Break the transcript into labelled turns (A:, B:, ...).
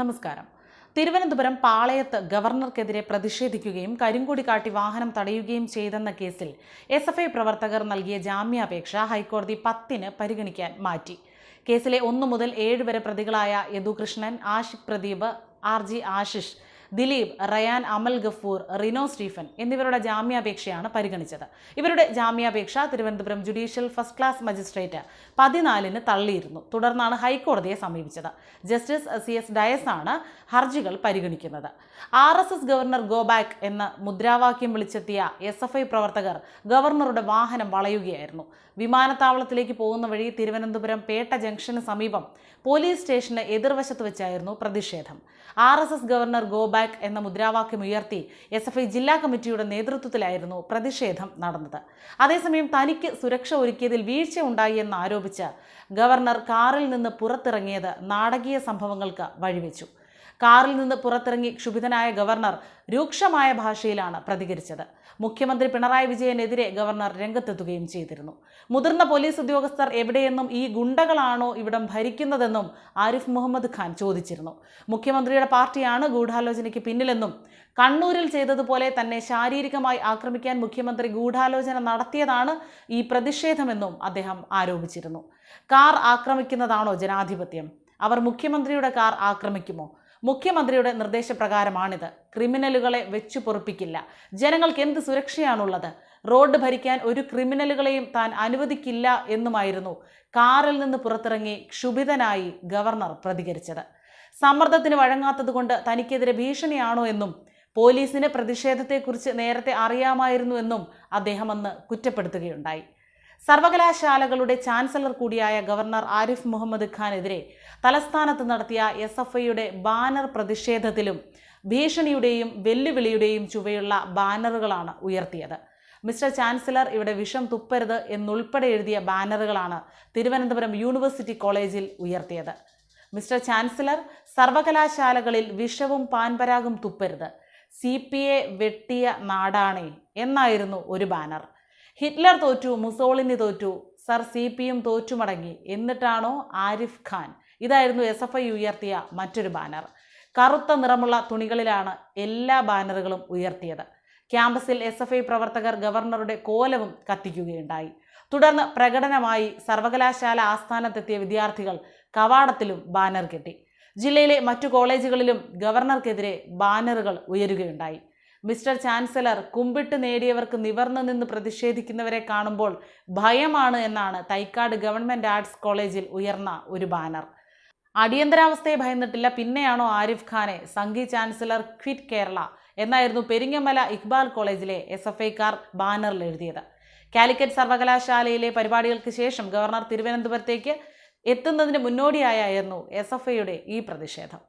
A: നമസ്കാരം. തിരുവനന്തപുരം പാളയത്ത് ഗവർണർക്കെതിരെ പ്രതിഷേധിക്കുകയും കരിങ്കൊടി കാട്ടി വാഹനം തടയുകയും ചെയ്തെന്ന കേസിൽ എസ് എഫ് ഐ പ്രവർത്തകർ നൽകിയ ജാമ്യാപേക്ഷ ഹൈക്കോടതി പത്തിന് പരിഗണിക്കാൻ മാറ്റി. കേസിലെ ഒന്നു മുതൽ ഏഴ് വരെ പ്രതികളായ Yadukrishnan Ashiq Pradeep R G Ashish Dileep Rayan Amal Gafoor Rino Stephen എന്നിവരുടെ ജാമ്യാപേക്ഷയാണ് പരിഗണിച്ചത്. ഇവരുടെ ജാമ്യാപേക്ഷ Thiruvananthapuram judicial first class magistrate പതിനാലിന് തള്ളിയിരുന്നു. തുടർന്നാണ് ഹൈക്കോടതിയെ സമീപിച്ചത്. ജസ്റ്റിസ് സി എസ് ഡയസ് ആണ് ഹർജികൾ പരിഗണിക്കുന്നത്. R S S governor go back എന്ന മുദ്രാവാക്യം വിളിച്ചെത്തിയ എസ് എഫ് ഐ പ്രവർത്തകർ ഗവർണറുടെ വാഹനം വളയുകയായിരുന്നു. വിമാനത്താവളത്തിലേക്ക് പോകുന്ന വഴി തിരുവനന്തപുരം പേട്ട ജംഗ്ഷന് സമീപം പോലീസ് സ്റ്റേഷന് എതിർവശത്ത് വെച്ചായിരുന്നു പ്രതിഷേധം. ആർ ഗവർണർ ഗോ ബാക്ക് എന്ന മുദ്രാവാക്യം ഉയർത്തി എസ് എഫ് ഐ ജില്ലാ കമ്മിറ്റിയുടെ നേതൃത്വത്തിലായിരുന്നു പ്രതിഷേധം നടന്നത്. അതേസമയം തനിക്ക് സുരക്ഷ ഒരുക്കിയതിൽ വീഴ്ച ഉണ്ടായി എന്ന് ആരോപിച്ച് ഗവർണർ കാറിൽ നിന്ന് പുറത്തിറങ്ങിയത് നാടകീയ സംഭവങ്ങൾക്ക് വഴിവെച്ചു. കാറിൽ നിന്ന് പുറത്തിറങ്ങി ക്ഷുഭിതനായ ഗവർണർ രൂക്ഷമായ ഭാഷയിലാണ് പ്രതികരിച്ചത്. മുഖ്യമന്ത്രി പിണറായി വിജയനെതിരെ ഗവർണർ രംഗത്തെത്തുകയും ചെയ്തിരുന്നു. മുതിർന്ന പോലീസ് ഉദ്യോഗസ്ഥർ എവിടെയെന്നും ഈ ഗുണ്ടകളാണോ ഇവിടം ഭരിക്കുന്നതെന്നും ആരിഫ് മുഹമ്മദ് ഖാൻ ചോദിച്ചിരുന്നു. മുഖ്യമന്ത്രിയുടെ പാർട്ടിയാണ് ഗൂഢാലോചനയ്ക്ക് പിന്നിലെന്നും കണ്ണൂരിൽ ചെയ്തതുപോലെ തന്നെ ശാരീരികമായി ആക്രമിക്കാൻ മുഖ്യമന്ത്രി ഗൂഢാലോചന നടത്തിയതാണ് ഈ പ്രതിഷേധമെന്നും അദ്ദേഹം ആരോപിച്ചിരുന്നു. കാർ ആക്രമിക്കുന്നതാണോ ജനാധിപത്യം? അവർ മുഖ്യമന്ത്രിയുടെ കാർ ആക്രമിക്കുമോ? മുഖ്യമന്ത്രിയുടെ നിർദ്ദേശപ്രകാരമാണിത്. ക്രിമിനലുകളെ വെച്ചു പൊറുപ്പിക്കില്ല. ജനങ്ങൾക്ക് എന്ത് സുരക്ഷയാണുള്ളത്? റോഡ് ഭരിക്കാൻ ഒരു ക്രിമിനലുകളെയും താൻ അനുവദിക്കില്ല എന്നുമായിരുന്നു കാറിൽ നിന്ന് പുറത്തിറങ്ങി ക്ഷുഭിതനായി ഗവർണർ പ്രതികരിച്ചത്. സമ്മർദ്ദത്തിന് വഴങ്ങാത്തതുകൊണ്ട് തനിക്കെതിരെ ഭീഷണിയാണോ എന്നും പോലീസിന് പ്രതിഷേധത്തെക്കുറിച്ച് നേരത്തെ അറിയാമായിരുന്നു എന്നും അദ്ദേഹം അന്ന് കുറ്റപ്പെടുത്തുകയുണ്ടായി. സർവകലാശാലകളുടെ ചാൻസലർ കൂടിയായ ഗവർണർ ആരിഫ് മുഹമ്മദ് ഖാനെതിരെ തലസ്ഥാനത്ത് നടത്തിയ എസ് എഫ് ഐയുടെ ബാനർ പ്രതിഷേധത്തിലും ഭീഷണിയുടെയും വെല്ലുവിളിയുടെയും ചുവയുള്ള ബാനറുകളാണ് ഉയർത്തിയത്. മിസ്റ്റർ ചാൻസലർ ഇവിടെ വിഷം തുപ്പരുത് എന്നുൾപ്പെടെ എഴുതിയ ബാനറുകളാണ് തിരുവനന്തപുരം യൂണിവേഴ്സിറ്റി കോളേജിൽ ഉയർത്തിയത്. മിസ്റ്റർ ചാൻസലർ സർവകലാശാലകളിൽ വിഷവും പാൻപരാഗും തുപ്പരുത്. സി പി എ വെട്ടിയ നാടാണേ എന്നായിരുന്നു ഒരു ബാനർ. ഹിറ്റ്ലർ തോറ്റു മുസോളിനി തോറ്റു സർ സി പി എം തോറ്റുമടങ്ങി എന്നിട്ടാണോ ആരിഫ് ഖാൻ? ഇതായിരുന്നു എസ് എഫ് ഐ ഉയർത്തിയ മറ്റൊരു ബാനർ. കറുത്ത നിറമുള്ള തുണികളിലാണ് എല്ലാ ബാനറുകളും ഉയർത്തിയത്. ക്യാമ്പസിൽ എസ് എഫ് ഐ പ്രവർത്തകർ ഗവർണറുടെ കോലവും കത്തിക്കുകയുണ്ടായി. തുടർന്ന് പ്രകടനമായി സർവകലാശാല ആസ്ഥാനത്തെത്തിയ വിദ്യാർത്ഥികൾ കവാടത്തിലും ബാനർ കെട്ടി. ജില്ലയിലെ മറ്റു കോളേജുകളിലും ഗവർണർക്കെതിരെ ബാനറുകൾ ഉയരുകയുണ്ടായി. മിസ്റ്റർ ചാൻസലർ കുമ്പിട്ട് നേടിയവർക്ക് നിവർന്നു നിന്ന് പ്രതിഷേധിക്കുന്നവരെ കാണുമ്പോൾ ഭയമാണ് എന്നാണ് തൈക്കാട് ഗവൺമെന്റ് ആർട്സ് കോളേജിൽ ഉയർന്ന ഒരു ബാനർ. അടിയന്തരാവസ്ഥയെ ഭയന്നിട്ടില്ല. പിന്നെയാണോ ആരിഫ് ഖാനെ സംഘി ചാൻസലർ ക്വിറ്റ് കേരള എന്നായിരുന്നു പെരിങ്ങമല ഇക്ബാൽ കോളേജിലെ എസ് എഫ് ഐക്കാർ ബാനറിൽ എഴുതിയത്. കാലിക്കറ്റ് സർവകലാശാലയിലെ പരിപാടികൾക്ക് ശേഷം ഗവർണർ തിരുവനന്തപുരത്തേക്ക് എത്തുന്നതിന് മുന്നോടിയായായിരുന്നു എസ് എഫ് ഐയുടെ ഈ പ്രതിഷേധം.